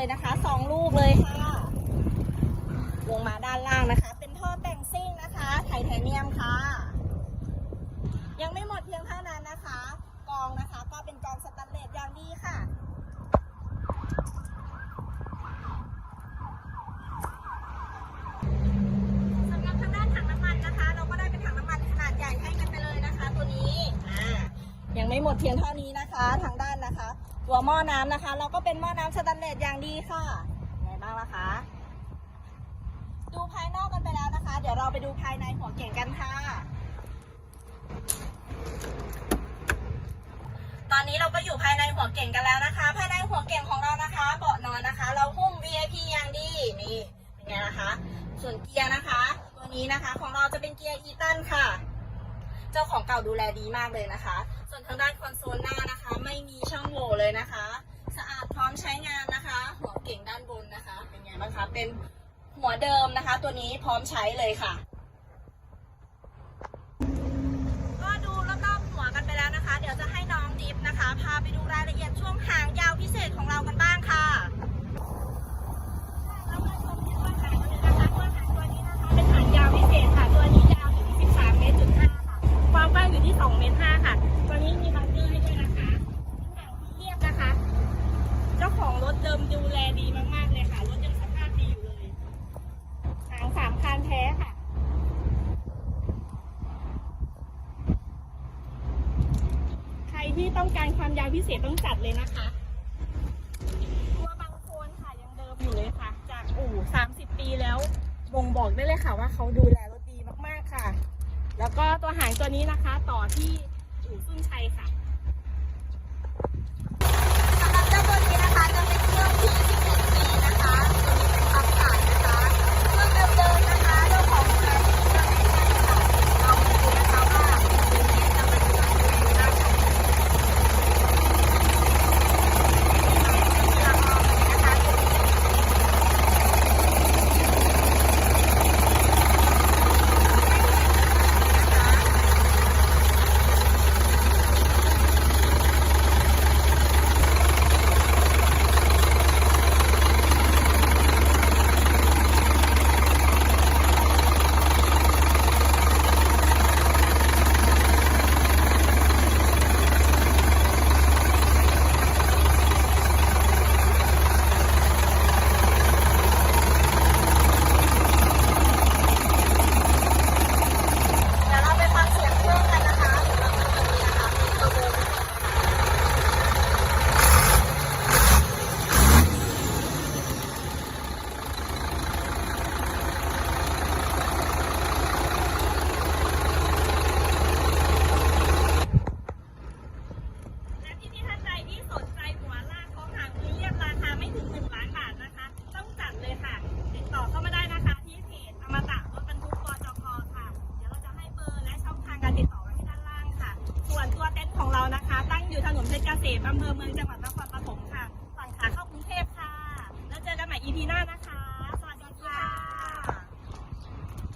ยนะคะสองลูกเลยค่ะ ลงมาด้านล่างนะคะ เป็นท่อแต่งซิ่งนะคะไทเทเนียมค่ะ ยังไม่หมดเพียงเท่านั้นนะคะ กองนะคะก็เป็นกองสแตนเลสอย่างดีค่ะสำหรับทางด้านถังน้ำมันนะคะเราก็ได้เป็นถังน้ำมันขนาดใหญ่ให้กันไปเลยนะคะตัวนี้ยังไม่หมดเพียงเท่านี้นะคะ ทางด้านนะคะ ตัวหม้อน้ำนะคะ เราก็เป็นหม้อน้ำสแตนเลสอย่างดีค่ะไงบ้างล่ะคะดูภายนอกกันไปแล้วนะคะ เดี๋ยวเราไปดูภายในหัวเก่งกันค่ะ ตอนนี้เราก็อยู่ภายในหัวเก่งกันแล้วนะคะ ภายในหัวเก่งของเรานะคะ เบาะนอนนะคะ เราหุ้ม VIP อย่างดีนี่เป็นไงนะคะ ส่วนเกียร์นะคะ ตัวนี้นะคะ ของเราจะเป็นเกียร์อีตันค่ะ เจ้าของเก่าดูแลดีมากเลยนะคะ ส่วนทางด้านคอนโซลหน้านะคะ ไม่มีช่องโหว่เลยนะคะ สะอาดพร้อมใช้งานนะคะ หัวเก่งด้านบนนะคะ เป็นไงบ้างคะ เป็นหัวเดิมนะคะ ตัวนี้พร้อมใช้เลยค่ะ ก็ดูรอบๆหัวกันไปแล้วนะคะ เดี๋ยวจะให้น้องดิฟนะคะ พาไปดูรายละเอียดช่วงหางยาวพิเศษของเรากันบ้าง เดิมดูแลดีมากๆเลยค่ะรถยังสภาพดีอยู่เลยหางสามคานแท้ค่ะ ใครที่ต้องการความยาวพิเศษต้องจัดเลยนะคะตัวบางโคนค่ะยังเดิมอยู่เลยค่ะ จากอู่30ปีแล้วบ่งบอกได้เลยค่ะว่าเขาดูแลรถดีมากๆค่ะ แล้วก็ตัวหางตัวนี้นะคะ ต่อที่อู่ซุ่นชัยค่ะสำหรับเจ้าตัวนี้นะคะจะเป็นเครื่องที่11ปีนะคะตัวนี้เป็นความขายนะคะเครื่องเดิมๆนะคะเจ้าของใช้เครื่องไม่ใช่ค่ะลองดูนะคะว่าตัวนี้จะเป็นยังไงบ้างค่ะ เดี๋ยวเราไปฟังเสียงเครื่องกันนะคะสำหรับเครื่องนี้นะคะเป็นตัวโบว์และที่พี่ท่านใดที่สนใจหัวลากของหางมือเรียบ ราคาไม่งล้านบาทนะคะ ต้องจัดเลยค่ะ ติดต่อเข้ามาได้นะคะ ที่เพจอมตะรถบรรทุกปจกค่ะ เดี๋ยวเราจะให้เบอร์และช่องทางการติดต่อไว้ที่ด้านล่างค่ะ ส่วนตัวเต็นท์ของเรานะคะ ตั้งอยู่ถนนเพชรเกษมอำเภอเมืองจังหวัด